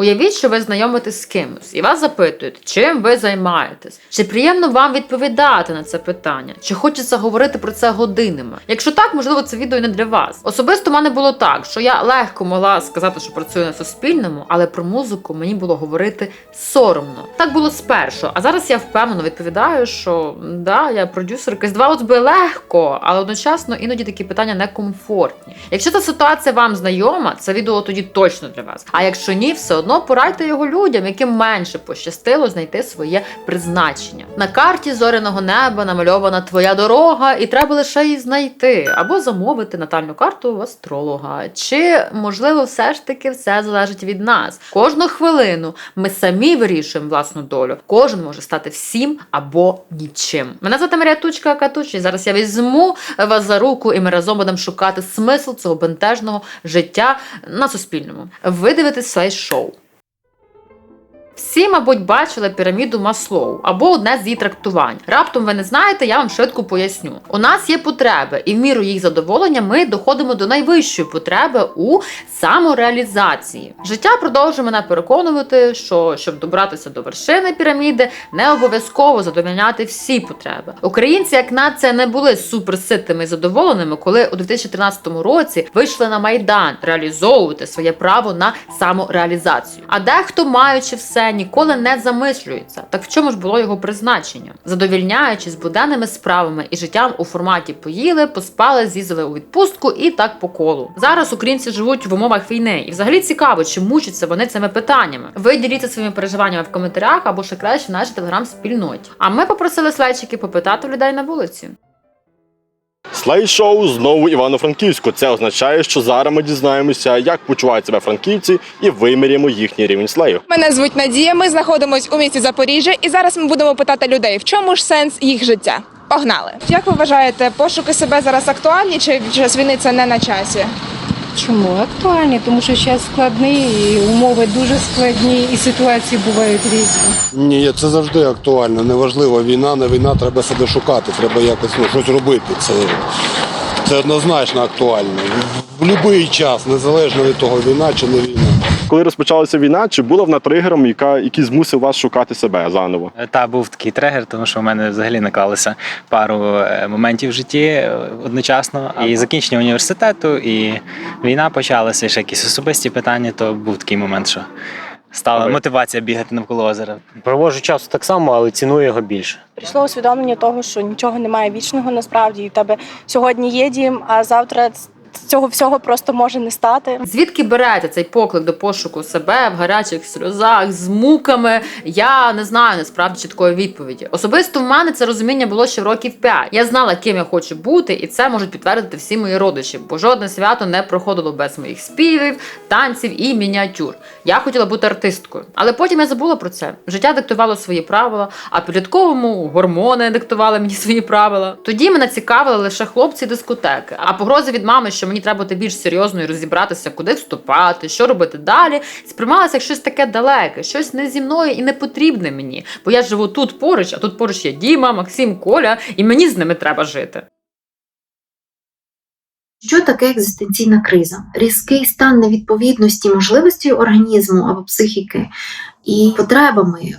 Уявіть, що ви знайомитесь з кимось і вас запитують, чим ви займаєтесь, чи приємно вам відповідати на це питання, чи хочеться говорити про це годинами. Якщо так, можливо, це відео не для вас. Особисто в мене було так, що я легко могла сказати, що працюю на суспільному, але про музику мені було говорити соромно. Так було спершу, а зараз я впевнено відповідаю, що да, я продюсерка. Здавалось би легко, але одночасно іноді такі питання некомфортні. Якщо ця ситуація вам знайома, це відео тоді точно для вас. А якщо ні, все одно порадьте його людям, яким менше пощастило знайти своє призначення. На карті зоряного неба намальована твоя дорога, і треба лише її знайти або замовити натальну карту у астролога. Чи можливо, все ж таки все залежить від нас? Кожну хвилину ми самі вирішуємо власну долю. Кожен може стати всім або нічим. Мене звати Марія Тучка Катуч, і зараз я візьму вас за руку, і ми разом будемо шукати смисл цього бентежного життя на суспільному. Ви дивитесь своє шоу. Всі, мабуть, бачили піраміду Маслоу або одне з її трактувань. Раптом ви не знаєте, я вам швидко поясню. У нас є потреби, і в міру їх задоволення ми доходимо до найвищої потреби у самореалізації. Життя продовжує мене переконувати, що щоб добратися до вершини піраміди, не обов'язково задовольняти всі потреби. Українці, як нація, не були суперситими і задоволеними, коли у 2013 році вийшли на майдан реалізовувати своє право на самореалізацію. А дехто, маючи все, ніколи не замислюється. Так в чому ж було його призначення? Задовільняючись буденними справами і життям у форматі поїли, поспали, з'їздили у відпустку і так по колу. Зараз українці живуть в умовах війни, і взагалі цікаво, чи мучаться вони цими питаннями. Ви діліться своїми переживаннями в коментарях або ще краще в нашій телеграм-спільноті. А ми попросили слайчики попитати людей на вулиці. Слайд-шоу знову Івано-Франківську. Це означає, що зараз ми дізнаємося, як почувають себе франківці, і виміряємо їхній рівень слею. Мене звуть Надія. Ми знаходимось у місті Запоріжжя, і зараз ми будемо питати людей, в чому ж сенс їх життя. Погнали! Як ви вважаєте, пошуки себе зараз актуальні чи час війни це не на часі? Чому актуальні? Тому що час складний, і умови дуже складні, і ситуації бувають різні. Ні, це завжди актуально. Неважливо, війна, не війна, треба себе шукати, треба якось ну, щось робити. Це, це однозначно актуально. В будь-який час, незалежно від того, війна чи не війна. Коли розпочалася війна, чи була вона тригером, яка який змусив вас шукати себе заново? Е, Та був такий тригер, тому що в мене взагалі наклалося пару е, моментів в житті е, одночасно. І закінчення університету, і війна почалася, і ще якісь особисті питання, то був такий момент, що стала ви? мотивація бігати навколо озера. Проводжу часу так само, але ціную його більше. Прийшло усвідомлення того, що нічого немає вічного насправді, і в тебе сьогодні є дім, а завтра цього всього просто може не стати. Звідки берете цей поклик до пошуку себе в гарячих сльозах з муками? Я не знаю насправді чіткої відповіді. Особисто в мене це розуміння було ще років 5. Я знала, ким я хочу бути, і це можуть підтвердити всі мої родичі, бо жодне свято не проходило без моїх співів, танців і мініатюр. Я хотіла бути артисткою, але потім я забула про це. Життя диктувало свої правила, а підлітковому гормони диктували мені свої правила. Тоді мене цікавили лише хлопці, дискотеки, А погрози від мами, що мені треба бути більш серйозною і розібратися, куди вступати, що робити далі, сприймалося як щось таке далеке, щось не зі мною і не потрібне мені. Бо я живу тут поруч, а тут поруч є Діма, Максим, Коля, і мені з ними треба жити. Що таке екзистенційна криза? Різкий стан невідповідності можливості організму або психіки і потребами е,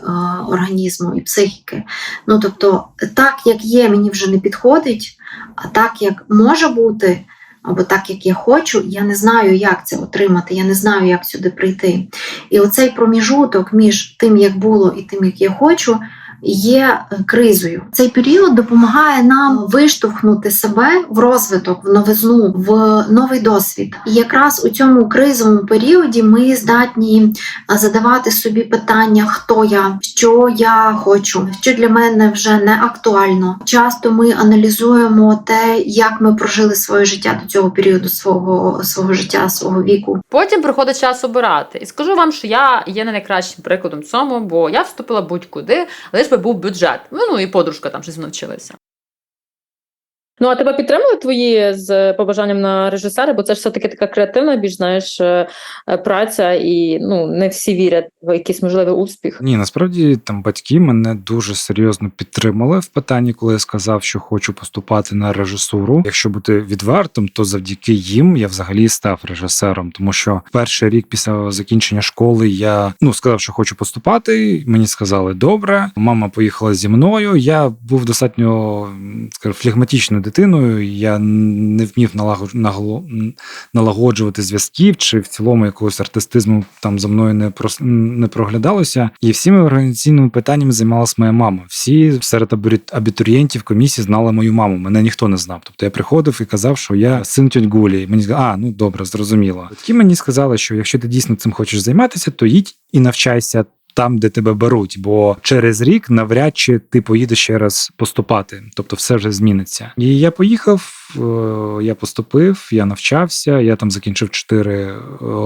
організму і психіки. Ну тобто, так як є, мені вже не підходить, а так як може бути, або так як я хочу, я не знаю, як це отримати, я не знаю, як сюди прийти. І оцей проміжуток між тим, як було, і тим, як я хочу. Є кризою. Цей період допомагає нам виштовхнути себе в розвиток, в новизну, в новий досвід. І якраз у цьому кризовому періоді ми здатні задавати собі питання, хто я, що я хочу, що для мене вже не актуально. Часто ми аналізуємо те, як ми прожили своє життя до цього періоду свого, свого життя, свого віку. Потім приходить час обирати. І скажу вам, що я є не найкращим прикладом цьому, бо я вступила будь-куди, лиш би був бюджет. Ну, ну і подружка там щось навчилася. Ну а тебе підтримали твої з побажанням на режисера? Бо це ж все-таки така креативна, більш знаєш, е, е, праця, і ну не всі вірять в якийсь можливий успіх. Ні, насправді там батьки мене дуже серйозно підтримали в питанні, коли я сказав, що хочу поступати на режисуру. Якщо бути відвертим, то завдяки їм я взагалі став режисером, тому що перший рік після закінчення школи я ну сказав, що хочу поступати. Мені сказали добре. Мама поїхала зі мною. Я був достатньо скажімо, флегматичною дитиною. Я не вмів налагодж- налагоджувати зв'язків, чи в цілому якогось артистизму там за мною не не проглядалося. І всіми організаційними питаннями займалась моя мама. Всі серед абітурієнтів комісії знали мою маму. Мене ніхто не знав. Тобто я приходив і казав, що я син тьоть Гулі. І Мені сказали, а ну добре, зрозуміло. Батьки мені сказали, що якщо ти дійсно цим хочеш займатися, то їдь і навчайся. Там, де тебе беруть, бо через рік навряд чи ти поїдеш ще раз поступати, тобто все вже зміниться. І я поїхав, е, я поступив, я навчався, я там закінчив 4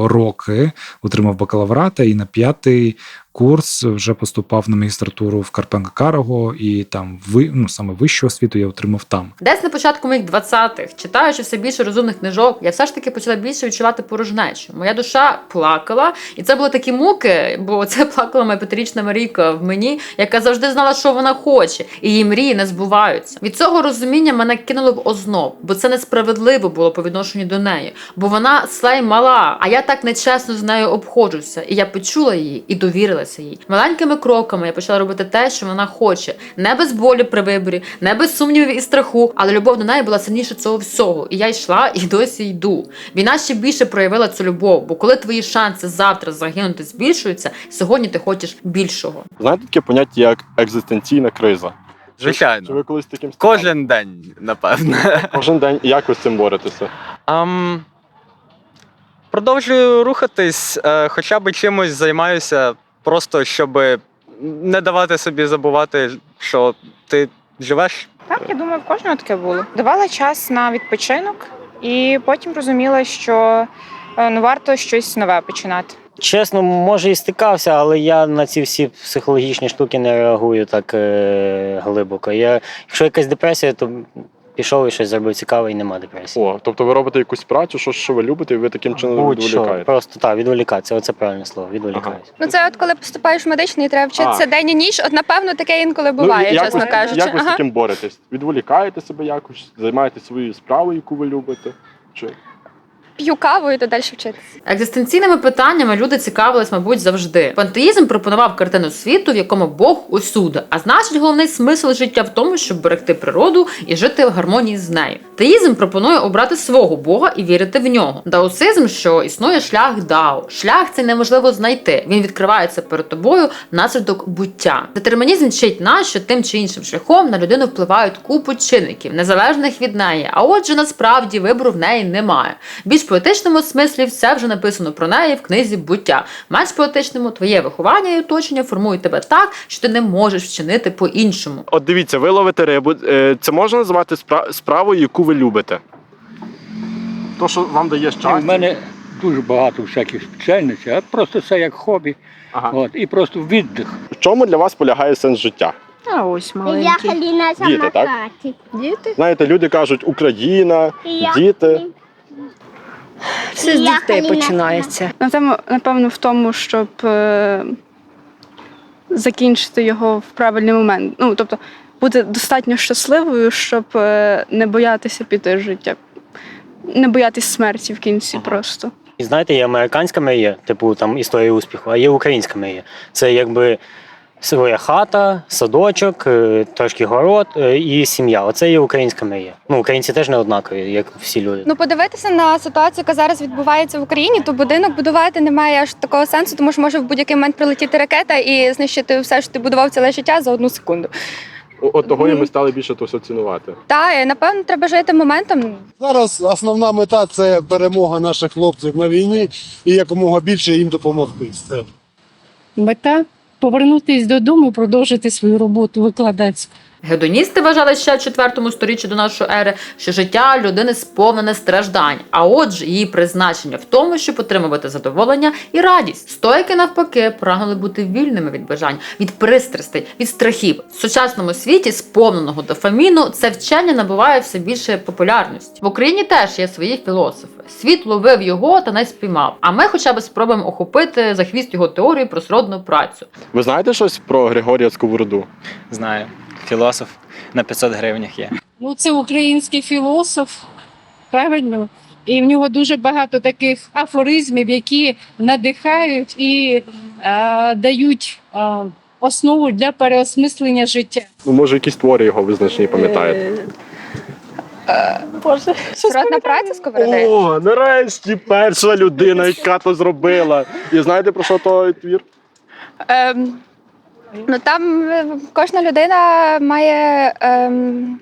роки, отримав бакалаврата, і на п'ятий курс вже поступав на магістратуру в Карпенка Карого, і там ви ну саме вищу освіту я отримав там. Десь на початку моїх 20-х, читаючи все більше розумних книжок, я все ж таки почала більше відчувати порожнечу. Моя душа плакала, і це були такі муки, бо це плакала моя п'ятирічна Марійка в мені, яка завжди знала, що вона хоче, і її мрії не збуваються. Від цього розуміння мене кинуло в озноб, бо це несправедливо було по відношенню до неї, бо вона слей мала, а я так нечесно з нею обходжуся. І я почула її і довірилася їй. Маленькими кроками я почала робити те, що вона хоче, не без болі при виборі, не без сумнівів і страху, але любов до неї була сильніше цього всього. І я йшла і досі йду. Війна ще більше проявила цю любов, бо коли твої шанси завтра загинути збільшуються, сьогодні ти хочеш більшого. Знаєте таке поняття як екзистенційна криза? Чи Звичайно. ви колись таким? Кожен день, напевно. кожен день як ви з цим боретеся? Ам, продовжую рухатись, е, хоча б чимось займаюся, просто щоб не давати собі забувати, що ти живеш. Так, я думаю, в кожного таке було. Давала час на відпочинок, і потім розуміла, що е, ну, варто щось нове починати. Чесно, може і стикався, але я на ці всі психологічні штуки не реагую так е, глибоко. Я, якщо якась депресія, то пішов і щось зробив цікаве, і нема депресії. О, тобто ви робите якусь працю, що, що ви любите, і ви таким чином Будь-що, відволікаєте. просто так, відволікатися. Оце правильне слово, відволікаюся. Ну це от коли поступаєш в медичний, треба вчитися А. день і ніч. От напевно таке інколи буває, Ну, чесно кажучи. Як ви з Ага. таким боретесь? Відволікаєте себе якось, займаєте своєю справою, яку ви любите? Чи П'ю каву і далі вчитися. Екзистенційними питаннями люди цікавились, мабуть, завжди. Пантеїзм пропонував картину світу, в якому Бог усюди. А значить, головний смисл життя в тому, щоб берегти природу і жити в гармонії з нею. Теїзм пропонує обрати свого Бога і вірити в нього. Даосизм, що існує шлях Дао. Шлях цей неможливо знайти. Він відкривається перед тобою внаслідок буття. Детермінізм вчить нас, що тим чи іншим шляхом на людину впливають купу чинників, незалежних від неї. А отже, насправді вибору в неї немає. Більш поетичному смислі все вже написано про неї в книзі буття. Менш поетичному твоє виховання і оточення формують тебе так, що ти не можеш вчинити по-іншому. От дивіться, ви ловите рибу. Е, Це можна називати спра- справою, яку ви любите? То, що вам дає щастя. У мене дуже багато всяких спеціальностей, а просто це як хобі. Ага. От, і просто віддих. В чому для вас полягає сенс життя? А ось маленький. Халіна Діти, так? самокаті. Діти? Знаєте, люди кажуть Україна, Я діти. Все з дітей починається. Напевно, в тому, щоб е, закінчити його в правильний момент. Ну, тобто, бути достатньо щасливою, щоб е, не боятися піти життя. Не боятися смерті в кінці просто. І знаєте, є американська мрія, типу там історія успіху, а є українська мрія. Це якби своя хата, садочок, е, трошки город е, і сім'я. Оце є українська мрія. Ну, українці теж не однакові, як всі люди. Ну, подивитися на ситуацію, яка зараз відбувається в Україні, то будинок будувати немає аж такого сенсу, тому що може в будь-який момент прилетіти ракета і знищити все, що ти будував ціле життя за одну секунду. От того і ми стали більше то все цінувати. Та напевно, треба жити моментом. Зараз основна мета це перемога наших хлопців на війні і якомога більше їм допомогти. Це Мета повернутися додому, продовжити свою роботу викладацьку. Гедоністи вважали ще в 4 сторіччі до нашої ери, що життя людини сповнене страждань, а отже, її призначення в тому, щоб отримувати задоволення і радість. Стоїки навпаки прагнули бути вільними від бажань, від пристрастей, від страхів. В сучасному світі, сповненого дофаміну, це вчення набуває все більше популярності. В Україні теж є свої філософи. Світ ловив його та не спіймав. А ми хоча б спробуємо охопити за хвіст його теорію про сродну працю. Ви знаєте щось про Григорія Сковороду? Знаю, філософ на 500 гривнях є. Ну, це український філософ, правильно? І в нього дуже багато таких афоризмів, які надихають і е, дають е, основу для переосмислення життя. Ну, може, якісь твори його визначні пам'ятаєте? Боже. Сродна праця сковороди. О, нарешті перша людина, яка то зробила. І знаєте про що той твір? Ем, ну там е, кожна людина має ем,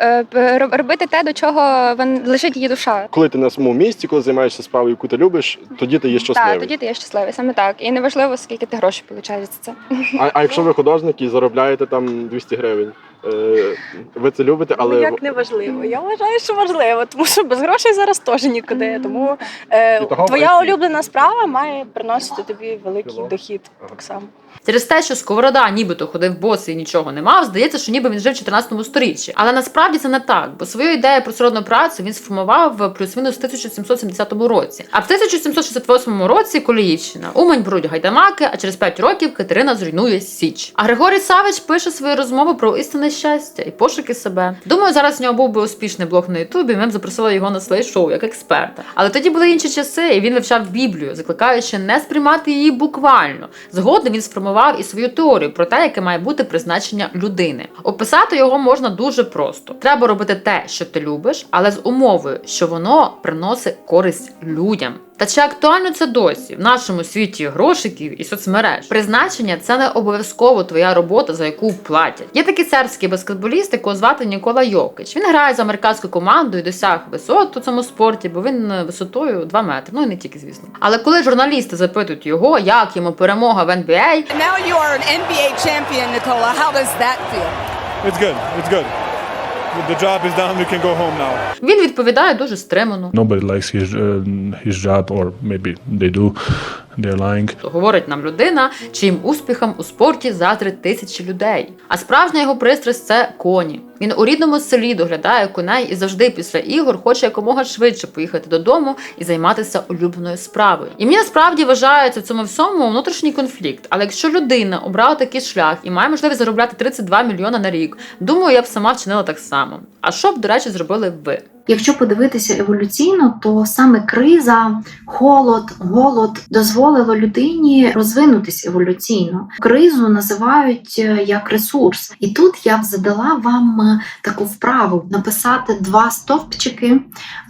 е, робити те, до чого вон- лежить її душа. Коли ти на своєму місці, коли займаєшся справою, яку ти любиш, тоді ти є щасливий. Так, тоді ти є щасливий, саме так. І неважливо, скільки ти грошей получаєш за це. А, а якщо ви художник і заробляєте там 200 гривень, е, ви це любите, але Ну, як не важливо? Я вважаю, що важливо, тому що без грошей зараз теж нікуди. Тому е, І того твоя працює. улюблена справа має приносити тобі великий дохід так само. Через те, що Сковорода нібито ходив босий і нічого не мав, здається, що ніби він жив в 14 сторіччі. Але насправді це не так, бо свою ідею про сродну працю він сформував плюс-мінус в 1770 році. А в 1768 році Коліївщина, Умань беруть гайдамаки, а через 5 років Катерина зруйнує Січ. А Григорій Савич пише свою розмову про істинне щастя і пошуки себе. Думаю, зараз в нього був би успішний блог на Ютубі. Ми б запросили його на своє шоу як експерта. Але тоді були інші часи, і він вивчав Біблію, закликаючи не сприймати її буквально. Згодом він сформував і свою теорію про те, яке має бути призначення людини. Описати його можна дуже просто. Треба робити те, що ти любиш, але з умовою, що воно приносить користь людям. Та чи актуально це досі в нашому світі грошиків і соцмереж? Призначення це не обов'язково твоя робота, за яку платять. Є такий сербський баскетболіст, якого звати Нікола Йокич. Він грає за американську команду і досяг висот у цьому спорті, бо він е, висотою 2 метри. Ну і не тільки, звісно. Але коли журналісти запитують його, як йому перемога в NBA, Now you are an NBA champion, Nicola. How does that feel? It's good. It's good. The job is done. We can go home now. він відповідає дуже стримано. Nobody likes his uh, his job, or maybe they do. They're lying. Говорить нам людина, чиїм успіхом у спорті заздрі тисячі людей. А справжня його пристрасть це коні. Він у рідному селі доглядає коней і завжди після ігор хоче якомога швидше поїхати додому і займатися улюбленою справою. І мені насправді вважається цьому всьому внутрішній конфлікт. Але якщо людина обрала такий шлях і має можливість заробляти 32 мільйона на рік, думаю, я б сама вчинила так само. А що б, до речі, зробили ви? Якщо подивитися еволюційно, то саме криза, холод, голод дозволило людині розвинутися еволюційно. Кризу називають е, як ресурс. І тут я б задала вам е, таку вправу написати два стовпчики.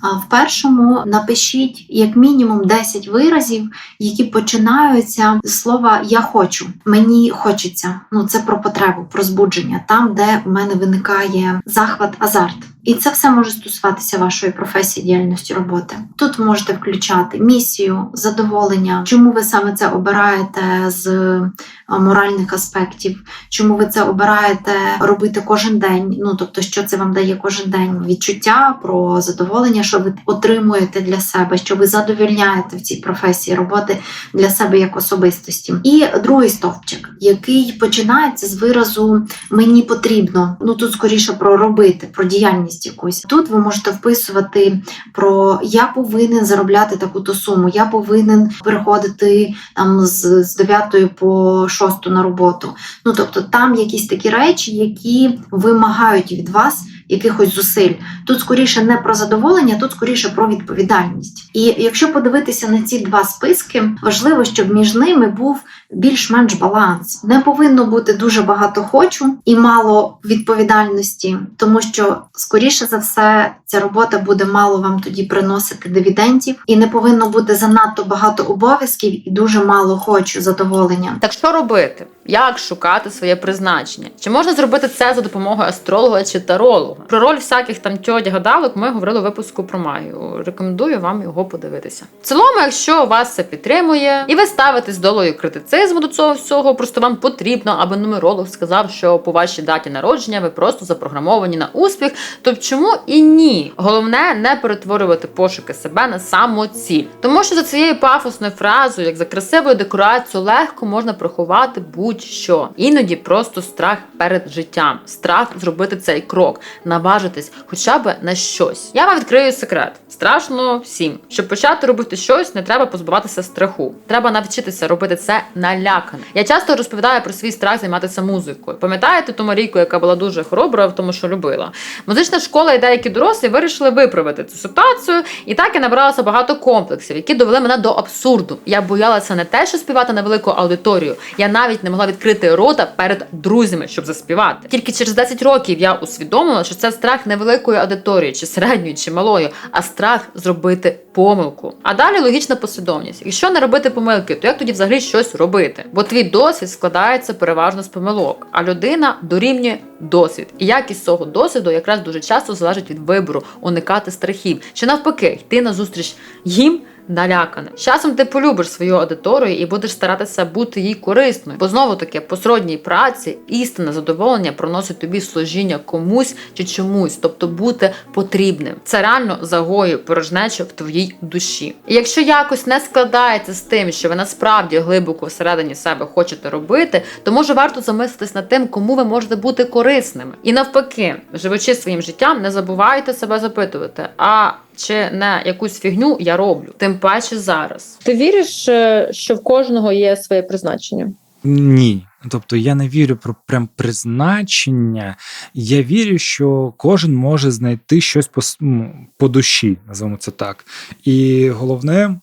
А В першому напишіть як мінімум 10 виразів, які починаються з слова Я хочу. Мені хочеться. Ну це про потребу, про збудження, там, де у мене виникає захват, азарт. І це все може стосуватися вашої професії, діяльності роботи. Тут можете включати місію, задоволення, чому ви саме це обираєте з е, моральних аспектів, чому ви це обираєте робити кожен день. Ну тобто, що це вам дає кожен день відчуття про задоволення, що ви отримуєте для себе, що ви задовільняєте в цій професії роботи для себе як особистості. І другий стовпчик, який починається з виразу мені потрібно. Ну тут скоріше про робити, про діяльність якусь. Тут ви можете вписувати про я повинен заробляти таку-то суму, я повинен переходити там з, з 9 по 6 на роботу. Ну тобто там якісь такі речі, які вимагають від вас. Якихось зусиль тут скоріше не про задоволення, тут скоріше про відповідальність. І якщо подивитися на ці два списки, важливо, щоб між ними був більш-менш баланс. Не повинно бути дуже багато хочу і мало відповідальності, тому що скоріше за все ця робота буде мало вам тоді приносити дивідендів, і не повинно бути занадто багато обов'язків і дуже мало хочу задоволення. Так що робити? Як шукати своє призначення? Чи можна зробити це за допомогою астролога чи таролога? Довго. Про роль всяких там тьоть гадалок ми говорили у випуску про магію. Рекомендую вам його подивитися. В цілому, якщо вас це підтримує, і ви ставитесь долою критицизму до цього всього, просто вам потрібно, аби нумеролог сказав, що по вашій даті народження ви просто запрограмовані на успіх. То чому і ні? Головне не перетворювати пошуки себе на самоціль, тому що за цією пафосною фразою, як за красивою декорацією, легко можна приховати будь-що. Іноді просто страх перед життям, страх зробити цей крок, наважитись хоча б на щось. Я вам відкрию секрет. Страшно всім. Щоб почати робити щось, не треба позбуватися страху. Треба навчитися робити це налякано. Я часто розповідаю про свій страх займатися музикою. Пам'ятаєте ту Марійку, яка була дуже хоробра в тому, що любила? Музична школа і деякі дорослі вирішили виправити цю ситуацію, і так я набралася багато комплексів, які довели мене до абсурду. Я боялася не те, що співати на велику аудиторію. Я навіть не могла відкрити рота перед друзями, щоб заспівати. Тільки через 10 років я усвідомила, що це страх не великої аудиторії, чи середньої, чи малої, а страх зробити помилку. А далі логічна послідовність. Якщо не робити помилки, то як тоді взагалі щось робити? Бо твій досвід складається переважно з помилок, а людина дорівнює досвід. І якість цього досвіду якраз дуже часто залежить від вибору уникати страхів, чи навпаки, йти на зустріч їм. Налякане. З часом ти полюбиш свою аудиторію і будеш старатися бути їй корисною, бо знову таки по сродній праці істинне задоволення проносить тобі служіння комусь чи чомусь, тобто бути потрібним. Це реально загоює порожнечу в твоїй душі. І якщо якось не складається з тим, що ви насправді глибоко всередині себе хочете робити, то може варто замислитись над тим, кому ви можете бути корисними. І навпаки, живучи своїм життям, не забувайте себе запитувати. А чи на якусь фігню я роблю, тим паче зараз. Ти віриш, е, що в кожного є своє призначення? Ні. Тобто я не вірю про прям призначення. Я вірю, що кожен може знайти щось по, ну, по душі, називаємо це так. І головне,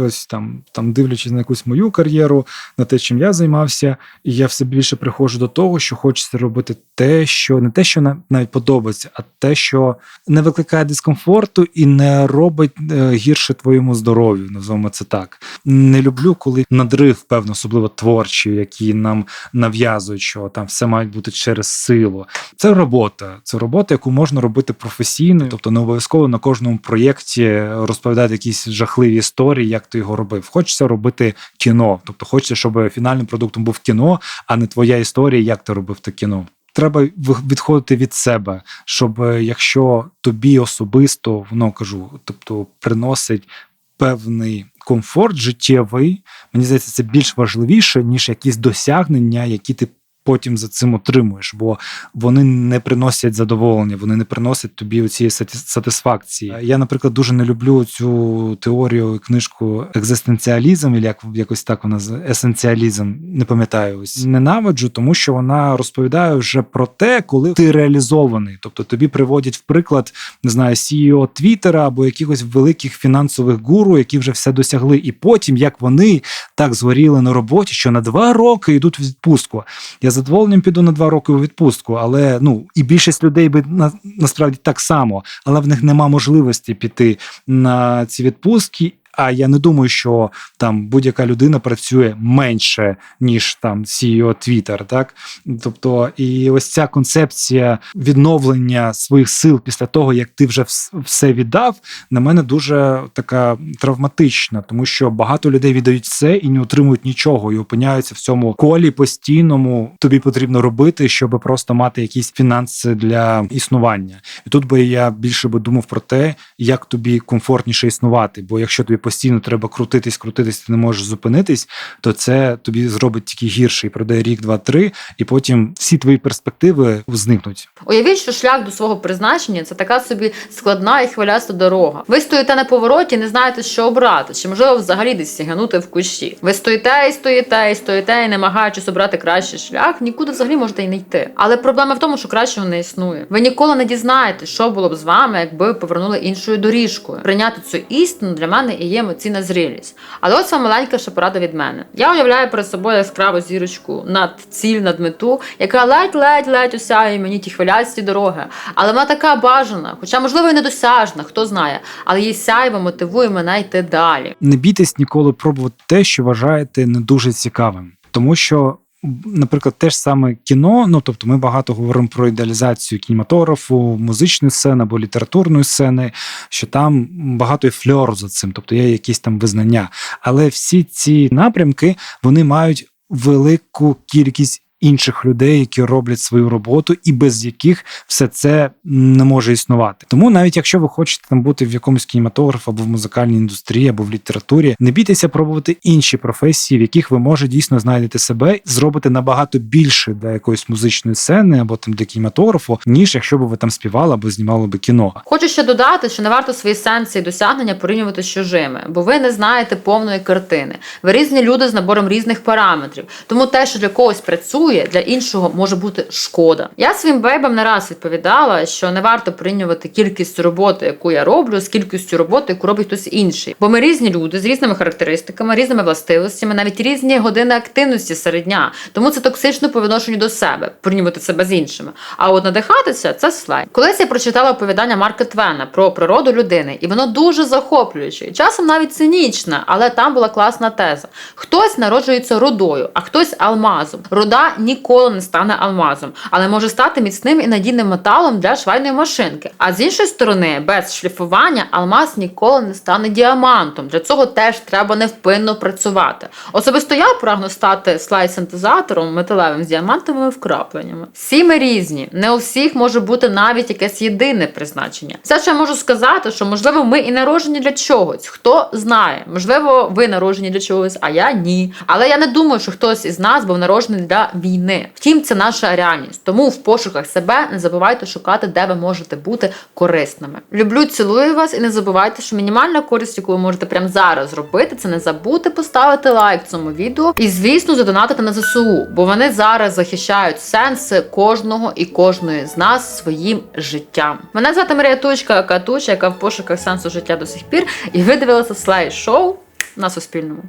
ось там, там дивлячись на якусь мою кар'єру, на те, чим я займався, і я все більше приходжу до того, що хочеться робити те, що не те, що навіть подобається, а те, що не викликає дискомфорту і не робить е, гірше твоєму здоров'ю, називаємо це так. Не люблю, коли надрив, певно, особливо творчий, які нам нав'язують, що там все має бути через силу. Це робота. Це робота, яку можна робити професійно, тобто не обов'язково на кожному проєкті розповідати якісь жахливі історії, як ти його робив. Хочеться робити кіно, тобто хочеться, щоб фінальним продуктом був кіно, а не твоя історія, як ти робив те кіно. Треба відходити від себе, щоб е, якщо тобі особисто воно кажу, тобто приносить певний комфорт життєвий, мені здається, це більш важливіше, ніж якісь досягнення, які ти потім за цим отримуєш, бо вони не приносять задоволення, вони не приносять тобі цієї сатисфакції. Я, наприклад, дуже не люблю цю теорію книжку екзистенціалізм, і як якось так вона есенціалізм, не пам'ятаю. Ось ненавиджу, тому що вона розповідає вже про те, коли ти реалізований. Тобто тобі приводять в приклад, не знаю, CEO Твіттера або якихось великих фінансових гуру, які вже все досягли, і потім як вони так згоріли на роботі, що на два роки йдуть в відпустку. Я задоволенням піду на два роки у відпустку, але ну і більшість людей би на, насправді так само, але в них нема можливості піти на ці відпустки. А я не думаю, що там будь-яка людина працює менше, ніж там CEO Twitter, так тобто, і ось ця концепція відновлення своїх сил після того, як ти вже все віддав, на мене дуже така травматична, тому що багато людей віддають все і не отримують нічого, і опиняються в цьому колі постійному. Тобі потрібно робити, щоб просто мати якісь фінанси для існування. І тут би я більше би думав про те, як тобі комфортніше існувати. Бо якщо тобі постійно треба крутитись, крутитись, ти не можеш зупинитись, то це тобі зробить тільки гірше і пройде рік, два, три, і потім всі твої перспективи зникнуть. Уявіть, що шлях до свого призначення це така собі складна і хвиляста дорога. Ви стоїте на повороті, не знаєте, що обрати, чи можливо взагалі десь сягнути в кущі. Ви стоїте і стоїте, і стоїте, і намагаючись обрати кращий шлях, нікуди взагалі можете і не йти. Але проблема в тому, що кращого не існує. Ви ніколи не дізнаєтесь, що було б з вами, якби повернули іншою доріжкою. Прийняти цю істину для мене і є емоційна зрілість. Але ось вам маленька ще порада від мене. Я уявляю перед собою яскраву зірочку над ціль, над мету, яка ледь-ледь-ледь осяє мені ті хвилясті дороги. Але вона така бажана, хоча, можливо, і недосяжна, хто знає, але її сяйво мотивує мене йти далі. Не бійтесь ніколи пробувати те, що вважаєте не дуже цікавим, тому що наприклад, те ж саме кіно. Ну тобто, ми багато говоримо про ідеалізацію кінематографу, музичної сцени або літературної сцени, що там багато є фльору за цим, тобто є якісь там визнання. Але всі ці напрямки вони мають велику кількість. Інших людей, які роблять свою роботу, і без яких все це не може існувати. Тому навіть якщо ви хочете там бути в якомусь кінематографі або в музикальній індустрії, або в літературі, не бійтеся пробувати інші професії, в яких ви може дійсно знайдете себе, зробите набагато більше для якоїсь музичної сцени або там для кінематографу, ніж якщо б ви там співали або знімали би кіно. Хочу ще додати, що не варто свої сенси і досягнення порівнювати з чужими, бо ви не знаєте повної картини. Ви різні люди з набором різних параметрів. Тому те, що для когось працює, для іншого може бути шкода. Я своїм бейбам не раз відповідала, що не варто порівнювати кількість роботи, яку я роблю, з кількістю роботи, яку робить хтось інший. Бо ми різні люди з різними характеристиками, різними властивостями, навіть різні години активності серед дня. Тому це токсично по відношенню до себе, порівнювати себе з іншими. А от надихатися це слайд. Колись я прочитала оповідання Марка Твена про природу людини, і воно дуже захоплююче, часом навіть цинічне, але там була класна теза. Хтось народжується рудою, а хтось алмазом. Руда ніколи не стане алмазом, але може стати міцним і надійним металом для швайної машинки. А з іншої сторони, без шліфування алмаз ніколи не стане діамантом. Для цього теж треба невпинно працювати. Особисто я прагну стати слайд-синтезатором металевим з діамантовими вкрапленнями. Всі ми різні, не у всіх може бути навіть якесь єдине призначення. Все, що я можу сказати, що можливо ми і народжені для чогось. Хто знає, можливо, ви народжені для чогось, а я ні. Але я не думаю, що хтось із нас був народжений для війни. Втім, це наша реальність. Тому в пошуках себе не забувайте шукати, де ви можете бути корисними. Люблю, цілую вас і не забувайте, що мінімальна користь, яку ви можете прямо зараз зробити, це не забути поставити лайк цьому відео і, звісно, задонатити на ЗСУ, бо вони зараз захищають сенси кожного і кожної з нас своїм життям. Мене звати Марія Тучка, Катуча, яка в пошуках сенсу життя до сих пір, і ви дивилися слайд шоу на Суспільному.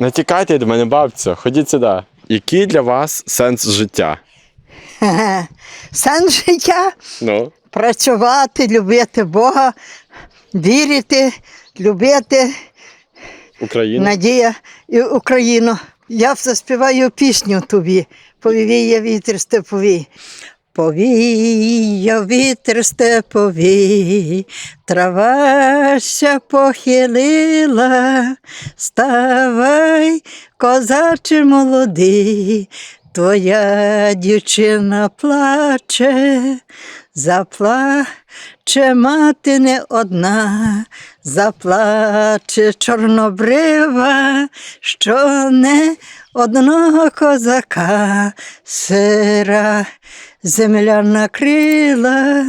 Не тікайте від мене, бабця, ходіть сюди. Який для вас сенс життя? Сенс життя Ну, працювати, любити Бога, вірити, любити, Україна. надія і Україну. Я заспіваю пісню тобі. Повіє вітер степовий. Повія вітер степовий, травася похилила, ставай, козаче молодий, твоя дівчина плаче, заплаче мати не одна, заплаче чорнобрива, що не одного козака сира земля накрила,